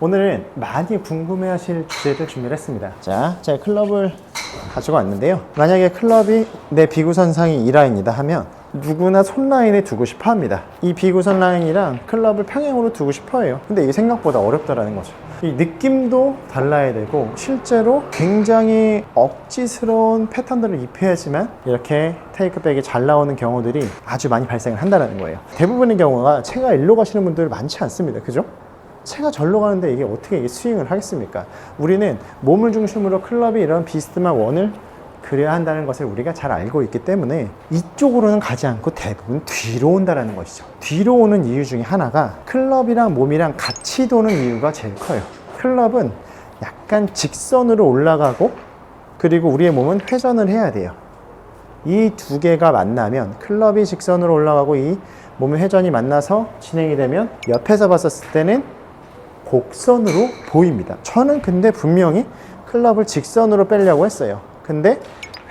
오늘은 많이 궁금해하실 주제를 준비를 했습니다. 자, 제가 클럽을 가지고 왔는데요. 만약에 클럽이 내 비구선 상이 이 라인이다 하면 누구나 손 라인에 두고 싶어 합니다. 이 비구선 라인이랑 클럽을 평행으로 두고 싶어 해요. 근데 이게 생각보다 어렵다라는 거죠. 이 느낌도 달라야 되고 실제로 굉장히 억지스러운 패턴들을 입혀야지만 이렇게 테이크백이 잘 나오는 경우들이 아주 많이 발생을 한다는 거예요. 대부분의 경우가 체가 일로 가시는 분들 많지 않습니다. 그죠? 체가 절로 가는데 이게 어떻게 이게 스윙을 하겠습니까? 우리는 몸을 중심으로 클럽이 이런 비스듬한 원을 그려야 한다는 것을 우리가 잘 알고 있기 때문에 이쪽으로는 가지 않고 대부분 뒤로 온다는 것이죠. 뒤로 오는 이유 중에 하나가 클럽이랑 몸이랑 같이 도는 이유가 제일 커요. 클럽은 약간 직선으로 올라가고 그리고 우리의 몸은 회전을 해야 돼요. 이 두 개가 만나면 클럽이 직선으로 올라가고 이 몸의 회전이 만나서 진행이 되면 옆에서 봤었을 때는 곡선으로 보입니다. 저는 근데 분명히 클럽을 직선으로 빼려고 했어요. 근데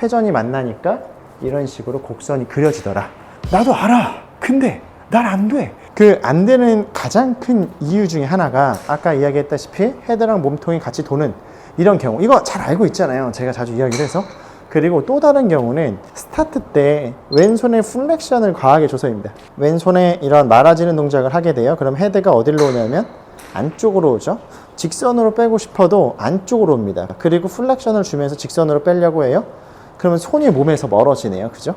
회전이 만나니까 이런 식으로 곡선이 그려지더라. 나도 알아. 근데 난안 돼. 그 안 되는 가장 큰 이유 중에 하나가 아까 이야기했다시피 헤드랑 몸통이 같이 도는 이런 경우. 이거 잘 알고 있잖아요. 제가 자주 이야기를 해서. 그리고 또 다른 경우는 스타트 때 왼손에 플렉션을 과하게 줘서입니다. 왼손에 이런 말아지는 동작을 하게 돼요. 그럼 헤드가 어디로 오냐면 안쪽으로 오죠. 직선으로 빼고 싶어도 안쪽으로 옵니다. 그리고 플렉션을 주면서 직선으로 빼려고 해요. 그러면 손이 몸에서 멀어지네요. 그죠?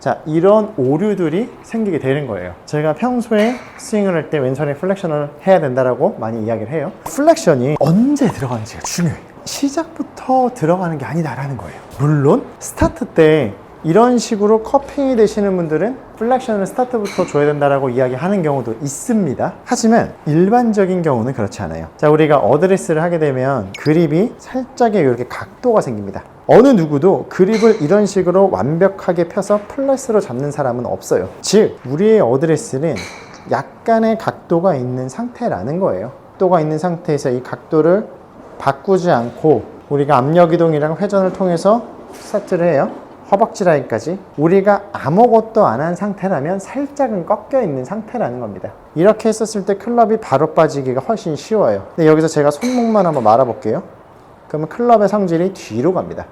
자, 이런 오류들이 생기게 되는 거예요. 제가 평소에 스윙을 할 때 왼손에 플렉션을 해야 된다라고 많이 이야기를 해요. 플렉션이 언제 들어가는지가 중요해요. 시작부터 들어가는 게 아니다라는 거예요. 물론 스타트 때 이런 식으로 커핑이 되시는 분들은 플렉션을 스타트부터 줘야 된다라고 이야기하는 경우도 있습니다. 하지만 일반적인 경우는 그렇지 않아요. 자, 우리가 어드레스를 하게 되면 그립이 살짝의 이렇게 각도가 생깁니다. 어느 누구도 그립을 이런 식으로 완벽하게 펴서 플러스로 잡는 사람은 없어요. 즉, 우리의 어드레스는 약간의 각도가 있는 상태라는 거예요. 각도가 있는 상태에서 이 각도를 바꾸지 않고 우리가 압력 이동이랑 회전을 통해서 스타트를 해요. 허벅지 라인까지 우리가 아무것도 안 한 상태라면 살짝은 꺾여 있는 상태라는 겁니다. 이렇게 했었을 때 클럽이 바로 빠지기가 훨씬 쉬워요. 근데 여기서 제가 손목만 한번 말아볼게요. 그러면 클럽의 성질이 뒤로 갑니다.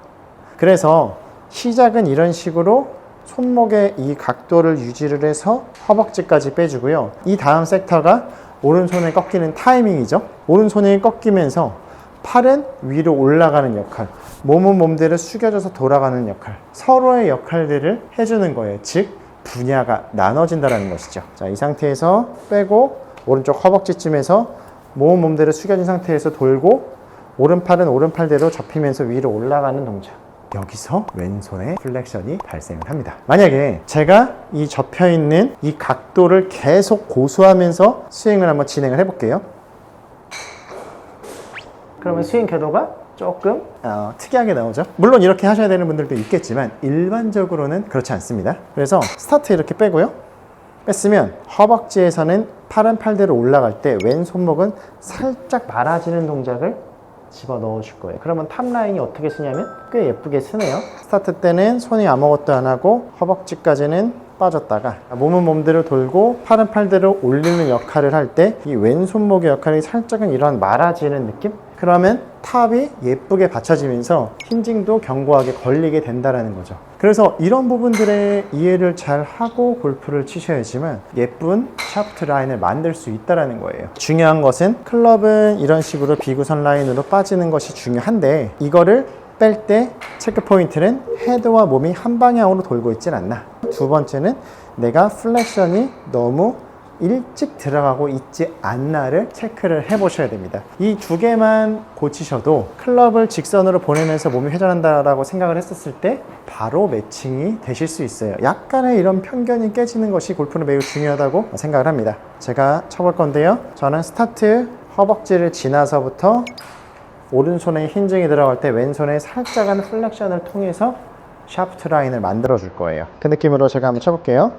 그래서 시작은 이런 식으로 손목의 이 각도를 유지를 해서 허벅지까지 빼주고요. 이 다음 섹터가 오른손에 꺾이는 타이밍이죠. 오른손이 꺾이면서 팔은 위로 올라가는 역할, 몸은 몸대로 숙여져서 돌아가는 역할, 서로의 역할들을 해주는 거예요. 즉, 분야가 나눠진다는 것이죠. 자, 이 상태에서 빼고, 오른쪽 허벅지쯤에서 몸은 몸대로 숙여진 상태에서 돌고, 오른팔은 오른팔대로 접히면서 위로 올라가는 동작. 여기서 왼손의 플렉션이 발생을 합니다. 만약에 제가 이 접혀 있는 이 각도를 계속 고수하면서 스윙을 한번 진행을 해볼게요. 그러면 스윙 궤도가 조금 어, 특이하게 나오죠. 물론 이렇게 하셔야 되는 분들도 있겠지만 일반적으로는 그렇지 않습니다. 그래서 스타트 이렇게 빼고요. 뺐으면 허벅지에서는 팔은 팔대로 올라갈 때 왼손목은 살짝 말아지는 동작을 집어 넣어 줄 거예요. 그러면 탑 라인이 어떻게 쓰냐면 꽤 예쁘게 쓰네요. 스타트 때는 손이 아무것도 안 하고 허벅지까지는 빠졌다가 몸은 몸대로 돌고 팔은 팔대로 올리는 역할을 할 때 이 왼손목의 역할이 살짝은 이런 말아지는 느낌? 그러면 탑이 예쁘게 받쳐지면서 힌징도 견고하게 걸리게 된다는 거죠. 그래서 이런 부분들의 이해를 잘 하고 골프를 치셔야지만 예쁜 샤프트 라인을 만들 수 있다는 거예요. 중요한 것은 클럽은 이런 식으로 비구선 라인으로 빠지는 것이 중요한데 이거를 뺄 때 체크 포인트는 헤드와 몸이 한 방향으로 돌고 있진 않나. 두 번째는 내가 플렉션이 너무 일찍 들어가고 있지 않나를 체크를 해 보셔야 됩니다. 이 두 개만 고치셔도 클럽을 직선으로 보내면서 몸이 회전한다라고 생각을 했었을 때 바로 매칭이 되실 수 있어요. 약간의 이런 편견이 깨지는 것이 골프는 매우 중요하다고 생각을 합니다. 제가 쳐볼 건데요. 저는 스타트 허벅지를 지나서부터 오른손에 힌징이 들어갈 때 왼손에 살짝한 플렉션을 통해서 샤프트 라인을 만들어 줄 거예요. 그 느낌으로 제가 한번 쳐볼게요.